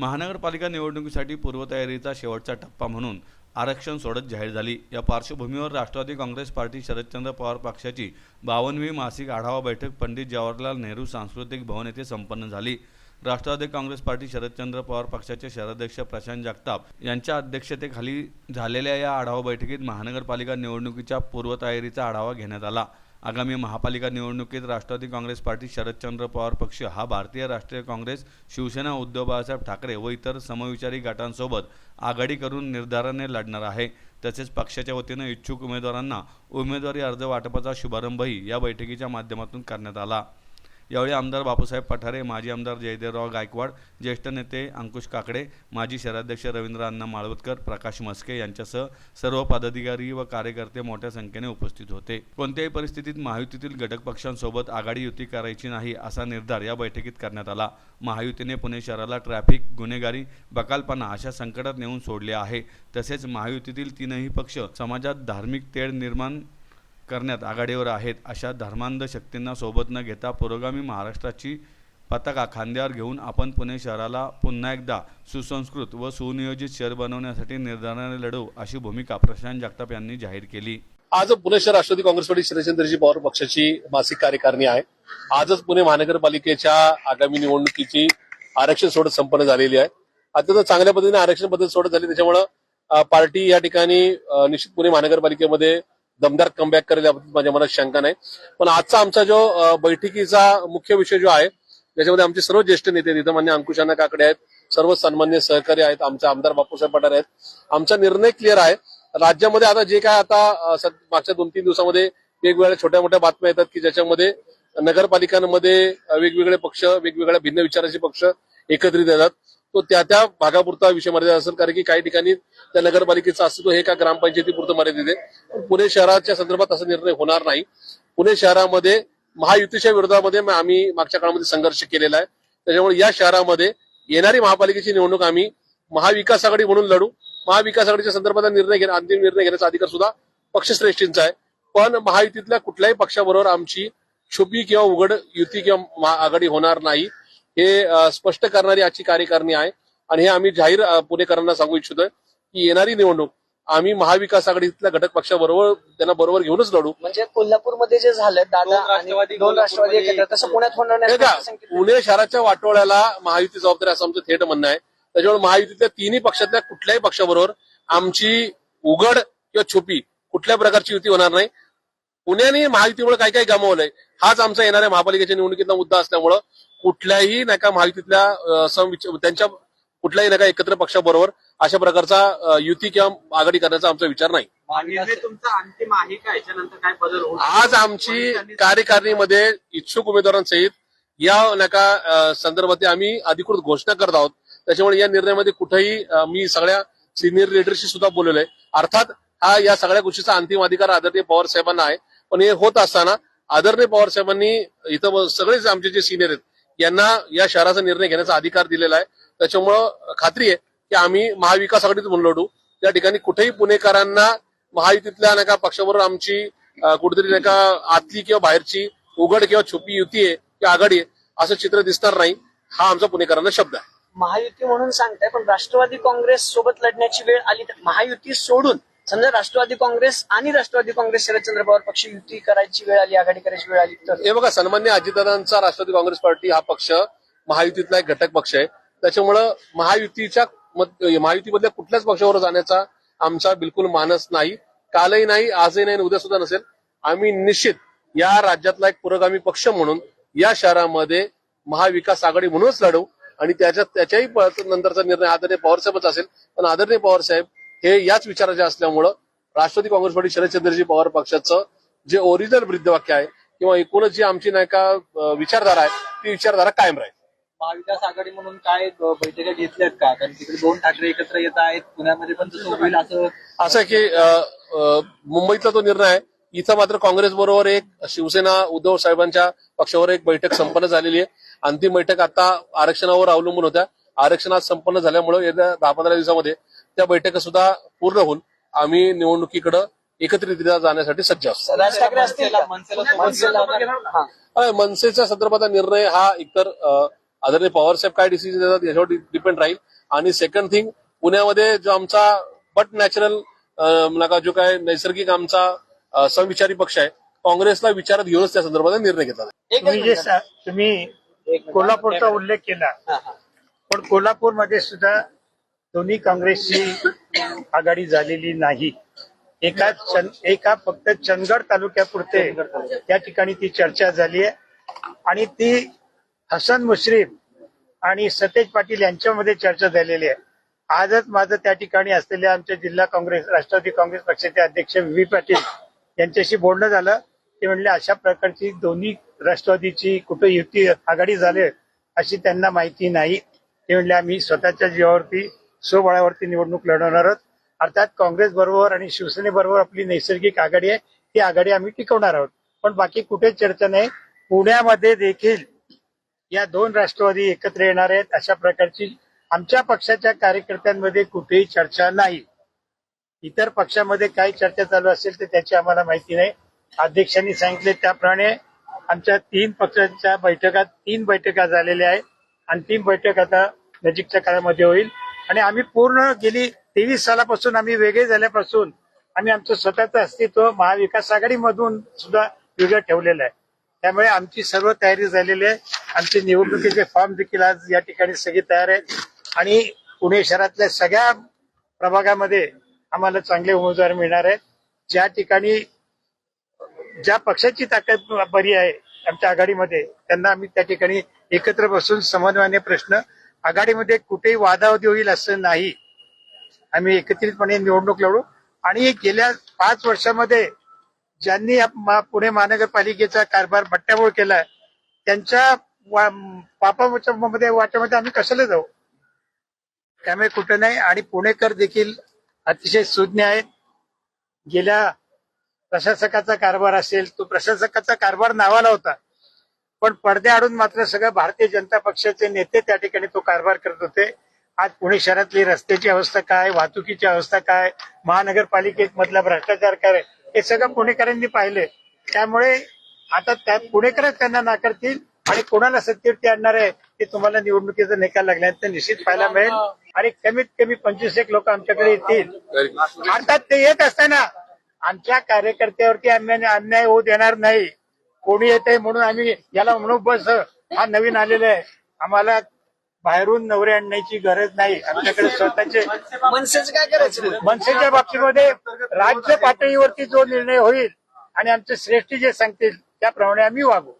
महानगरपालिका निवडणुकीसाठी पूर्वतयारीचा शेवटचा टप्पा म्हणून आरक्षण सोडत जाहीर झाली. या पार्श्वभूमीवर राष्ट्रवादी काँग्रेस पार्टी शरदचंद्र पवार पक्षाची बावनवी मासिक आढावा बैठक पंडित जवाहरलाल नेहरू सांस्कृतिक भवन येथे संपन्न झाली. राष्ट्रवादी काँग्रेस पार्टी शरदचंद्र पवार पक्षाचे शहराध्यक्ष प्रशांत जगताप यांच्या अध्यक्षतेखाली झालेल्या या आढावा बैठकीत महानगरपालिका निवडणुकीच्या पूर्वतयारीचा आढावा घेण्यात आला. आगामी महापालिका निवडणुकीत राष्ट्रवादी काँग्रेस पार्टी शरदचंद्र पवार पक्ष हा भारतीय राष्ट्रीय काँग्रेस शिवसेना उद्धव बाळासाहेब ठाकरे व इतर समविचारी गटांसोबत आघाडी करून निर्धाराने लढणार आहे. तसेच पक्षाच्या वतीनं इच्छुक उमेदवारांना उमेदवारी अर्ज वाटपाचा शुभारंभही या बैठकीच्या माध्यमातून करण्यात आला. यावेळी आमदार बापूसाहेब पठारे माजी आमदार जयदेवराव गायकवाड ज्येष्ठ नेते अंकुश काकडे माजी शहराध्यक्ष रवींद्र अण्णा माळवतकर प्रकाश मस्के यांच्यासह सर्व पदाधिकारी व कार्यकर्ते मोठ्या संख्येने उपस्थित होते. कोणत्याही परिस्थितीत महायुतीतील घटक पक्षांसोबत आघाडी युती करायची नाही असा निर्धार या बैठकीत करण्यात आला. महायुतीने पुणे शहराला ट्रॅफिक गुन्हेगारी बकालपणा अशा संकटात नेऊन सोडले आहे. तसेच महायुतीतील तीनही पक्ष समाजात धार्मिक तेढ निर्माण करण्यात आघाडीवर आहेत अशा धर्मांध शक्तींना सोबत न घेता पुरोगामी महाराष्ट्राची पताका खांद्यावर घेऊन आपण पुणे शहराला पुन्हा एकदा सुसंस्कृत व सुनियोजित शहर बनवण्यासाठी निर्धाराने लढवू अशी भूमिका प्रशांत जगताप यांनी जाहीर केली. आज पुणे शहर राष्ट्रवादी काँग्रेस पार्टी शरदचंद्रजी पवार पक्षाची मासिक कार्यकारिणी आहे. आजच पुणे महानगरपालिकेच्या आगामी निवडणुकीची आरक्षण सोडत संपन्न झालेली आहे. अत्यंत चांगल्या पद्धतीने आरक्षण पद्धत सोडत झाली. त्याच्यामुळं पार्टी या ठिकाणी निश्चित पुणे महानगरपालिकेमध्ये दमदार कमबॅक करेल याबद्दल माझ्या मनात शंका नाही. पण आजचा आमचा जो बैठकीचा मुख्य विषय जो आहे त्याच्यामध्ये आमचे सर्व ज्येष्ठ नेते तिथं मान्य अंकुशाना काकडे आहेत सर्व सन्मान्य सहकारी आहेत आमचे आमदार बापूसाहेब पठारे आहेत. आमचा निर्णय क्लिअर आहे. राज्यामध्ये आता जे काय आता मागच्या दोन तीन दिवसामध्ये वेगवेगळ्या छोट्या मोठ्या बातम्या येतात की ज्याच्यामध्ये नगरपालिकांमध्ये वेगवेगळे पक्ष वेगवेगळ्या भिन्न विचाराचे पक्ष एकत्रित येतात. तो त्या त्या भागापुरता विषय मर्यादा असेल कारण की काही ठिकाणी त्या नगरपालिकेचं अस्तित्व हे का ग्रामपंचायतीपुरतं मर्यादित आहे. पण पुणे शहराच्या संदर्भात असा निर्णय होणार नाही. पुणे शहरामध्ये महायुतीच्या विरोधामध्ये आम्ही मागच्या काळामध्ये संघर्ष केलेला आहे. त्याच्यामुळे या शहरामध्ये येणारी महापालिकेची निवडणूक आम्ही महाविकास आघाडी म्हणून लढू. महाविकास आघाडीच्या संदर्भात निर्णय घेणं अंतिम निर्णय घेण्याचा अधिकार सुद्धा पक्षश्रेष्ठींचा आहे. पण महायुतीतल्या कुठल्याही पक्षाबरोबर आमची छुपी किंवा उघड युती किंवा आघाडी होणार नाही. हे स्पष्ट करणारी आजची कार्यकारिणी आहे. आणि हे आम्ही जाहीर पुणेकरांना सांगू इच्छितोय की येणारी निवडणूक आम्ही महाविकास आघाडीतल्या घटक पक्षाबरोबर त्यांना बरोबर घेऊनच लढू. म्हणजे कोल्हापूरमध्ये जे झालं दादा दोन राष्ट्रवादी आणि दोन राष्ट्रवादी कोल्हापूरमध्ये एकत्र तसं पुण्यात होणार नाही का असं सांगितलं. पुणे शहराच्या वाटोळ्याला महायुती जबाबदारी असं आमचं थेट म्हणणं आहे. त्याच्यामुळे महायुतीतल्या तिन्ही पक्षातल्या कुठल्याही पक्षाबरोबर आमची उघड किंवा छुपी कुठल्या प्रकारची युती होणार नाही. पुण्याने महायुतीमुळे काय काय गमावलंय. हाच आमचा येणाऱ्या महापालिकेच्या निवडणुकीतला मुद्दा असल्यामुळं कुठल्याही नाही का महायुतीतल्या त्यांच्या कुठल्याही नाही का एकत्र पक्षाबरोबर अशा प्रकारचा युती किंवा आघाडी करण्याचा आमचा विचार नाही. निर्णय तुमचा अंतिम आहे का? याच्यानंतर काय बदल होईल आज आमची कार्यकारिणीमध्ये इच्छुक उमेदवारांसहित या नका संदर्भात आम्ही अधिकृत घोषणा करत आहोत. त्याच्यामुळे या निर्णयामध्ये कुठेही मी सगळ्या सिनियर लिडरशी सुद्धा बोललेलो आहे अर्थात हा या सगळ्या गोष्टीचा अंतिम अधिकार आदरणीय पवार साहेबांना आहे. पण हे होत असताना आदरणीय पवार साहेबांनी इथं सगळेच आमचे जे सिनियर आहेत यांना या शहराचा निर्णय घेण्याचा अधिकार दिलेला आहे. त्याच्यामुळं खात्री आहे की आम्ही महाविकास आघाडीत म्हणून लढू. त्या ठिकाणी कुठेही पुणेकरांना महायुतीतल्या नाही का पक्षाबरोबर आमची कुठेतरी नाही का आतली किंवा बाहेरची उघड किंवा छुपी युती आहे किंवा आघाडी आहे असं चित्र दिसणार नाही. हा आमचा पुणेकरांना शब्द आहे. महायुती म्हणून सांगताय पण राष्ट्रवादी काँग्रेस सोबत लढण्याची वेळ आली तर महायुती सोडून समजा राष्ट्रवादी काँग्रेस आणि राष्ट्रवादी काँग्रेस शरदचंद्र पवार पक्ष युती करायची वेळ आली आघाडी करायची वेळ आली तर? हे बघा सन्मान्य अजितदादांचा राष्ट्रवादी काँग्रेस पार्टी हा पक्ष महायुतीतला एक घटक पक्ष आहे. त्याच्यामुळं महायुतीच्या महायुतीमधल्या कुठल्याच पक्षावर जाण्याचा आमचा बिलकुल मानस नाही. कालही नाही आजही नाही उद्या सुद्धा नसेल. आम्ही निश्चित या राज्यातला एक पुरोगामी पक्ष म्हणून या शहरामध्ये महाविकास आघाडी म्हणूनच लढवू आणि त्याच्यात त्याच्याही नंतरचा निर्णय आदरणीय पवारसाहेबच असेल. पण आदरणीय पवारसाहेब हे याच विचाराचे असल्यामुळं राष्ट्रवादी काँग्रेस पार्टी शरदचंद्रजी पवार पक्षाचं जे ओरिजिनल ब्रीदवाक्य आहे किंवा एकूणच जी आमची नाही का विचारधारा आहे ती विचारधारा कायम राहील. महाविकास आघाडी म्हणून काय बैठका घेतल्यात का? कारण तिकडे दोन ठाकरे एकत्र येत आहेत पुण्यामध्ये पण तसं होईल असं असं आहे की मुंबईतला तो निर्णय आहे. इथं मात्र काँग्रेस बरोबर एक शिवसेना उद्धव साहेबांच्या पक्षावर एक बैठक संपन्न झालेली आहे. अंतिम बैठक आता आरक्षणावर अवलंबून होत्या. आरक्षण आज संपन्न झाल्यामुळे येत्या दहा पंधरा दिवसामध्ये त्या बैठका सुद्धा पूर्ण होऊन आम्ही निवडणुकीकडे एकत्रितरित्या जाण्यासाठी सज्ज असतो? हा. मनसेच्या संदर्भातला निर्णय हा एकतर अं, आदरणीय पवारसाहेब काय डिसिजन देतात याच्यावर डिपेंड राहील. आणि सेकंड थिंग पुण्यामध्ये जो आमचा बट नॅचरल नका जो काय नैसर्गिक आमचा अं, समविचारी पक्ष आहे काँग्रेसला विचारात घेऊनच त्या संदर्भात निर्णय घेतला तुम्ही कोल्हापूरचा उल्लेख केला. पण कोल्हापूरमध्ये सुद्धा दोन्ही काँग्रेसची आघाडी झालेली नाही. एका चं- एका फक्त चंदगड तालुक्यापुरते त्या ठिकाणी ती चर्चा झाली आहे. आणि ती हसन मुश्रीफ आणि सतेज पाटील यांच्यामध्ये चर्चा झालेली आहे. आजच माझं त्या ठिकाणी असलेले आमचे जिल्हा काँग्रेस राष्ट्रवादी काँग्रेस पक्षाचे अध्यक्ष व्ही. पाटील यांच्याशी बोलणं झालं. ते म्हणले अशा प्रकारची दोन्ही राष्ट्रवादीची कुठे युती आघाडी झाली अशी त्यांना माहिती नाही. ते म्हणले आम्ही स्वतःच्या जीवावरती स्वबळावरती निवडणूक लढवणार आहोत अर्थात काँग्रेस बरोबर आणि शिवसेनेबरोबर आपली नैसर्गिक आघाडी आहे ती आघाडी आम्ही टिकवणार आहोत. पण बाकी कुठेच चर्चा नाही. पुण्यामध्ये देखील या दोन राष्ट्रवादी एकत्र येणार आहेत अशा प्रकारची आमच्या पक्षाच्या कार्यकर्त्यांमध्ये कुठेही चर्चा नाही. इतर पक्षामध्ये काय चर्चा चालू असेल तर त्याची आम्हाला माहिती नाही. अध्यक्षांनी सांगितले त्याप्रमाणे आमच्या तीन पक्षांच्या बैठका तीन बैठका झालेल्या आहेत. आणि तीन बैठक आता नजीकच्या काळामध्ये होईल. आणि आम्ही पूर्ण गेली तेवीस सालापासून आम्ही वेगळे झाल्यापासून आम्ही आमचं स्वतःचं अस्तित्व महाविकास आघाडीमधून सुद्धा वेगळं ठेवलेलं आहे. त्यामुळे आमची सर्व तयारी झालेली आहे. आमचे निवडणुकीचे फॉर्म देखील आज या ठिकाणी सगळे तयार आहेत. आणि पुणे शहरातल्या सगळ्या प्रभागामध्ये आम्हाला चांगले उमेदवार मिळणार आहेत. ज्या ठिकाणी ज्या पक्षाची ताकद बरी आहे आमच्या आघाडीमध्ये त्यांना आम्ही त्या ठिकाणी एकत्र बसून समन्वयाने प्रश्न आघाडीमध्ये कुठेही वादावादी होईल असं नाही. आम्ही एकत्रितपणे निवडणूक लढू. आणि गेल्या पाच वर्षामध्ये ज्यांनी पुणे महानगरपालिकेचा कारभार बट्ट्याबोळ केला त्यांच्या वा- पापामध्ये वाट्यामध्ये आम्ही कशाला जाऊ? त्यामुळे कुठं नाही. आणि पुणेकर देखील अतिशय सुज्ञ आहेत. गेल्या प्रशासकाचा कारभार असेल तो प्रशासकाचा कारभार नावाला होता. पण पडद्याआडून मात्र सगळं भारतीय जनता पक्षाचे नेते त्या ठिकाणी तो कारभार करत होते. आज पुणे शहरातली रस्त्याची अवस्था काय वाहतुकीची अवस्था काय महानगरपालिकेत मधला भ्रष्टाचार काय हे सगळं पुणेकरांनी पाहिले त्यामुळे आता त्या पुणेकरच त्यांना नाकारतील आणि कोणाला सत्तेवरती आणणार आहे ते तुम्हाला निवडणुकीचा निकाल लागल्यानंतर निश्चित पाहायला मिळेल. आणि कमीत कमी पंचवीस एक लोक आमच्याकडे येतील. अर्थात ते येत असताना आमच्या कार्यकर्त्यावरती अन्याय अन्याय होऊ देणार नाही. कोणी येते म्हणून आम्ही याला म्हणू बस हा नवीन आलेला आहे. आम्हाला बाहेरून नवरे आणण्याची गरज नाही. आमच्याकडे स्वतःचे मनसेचं काय करायचं मनसेच्या बाबतीमध्ये राज्य पातळीवरती जो निर्णय होईल आणि आमचे श्रेष्ठी जे सांगतील त्याप्रमाणे आम्ही वागू.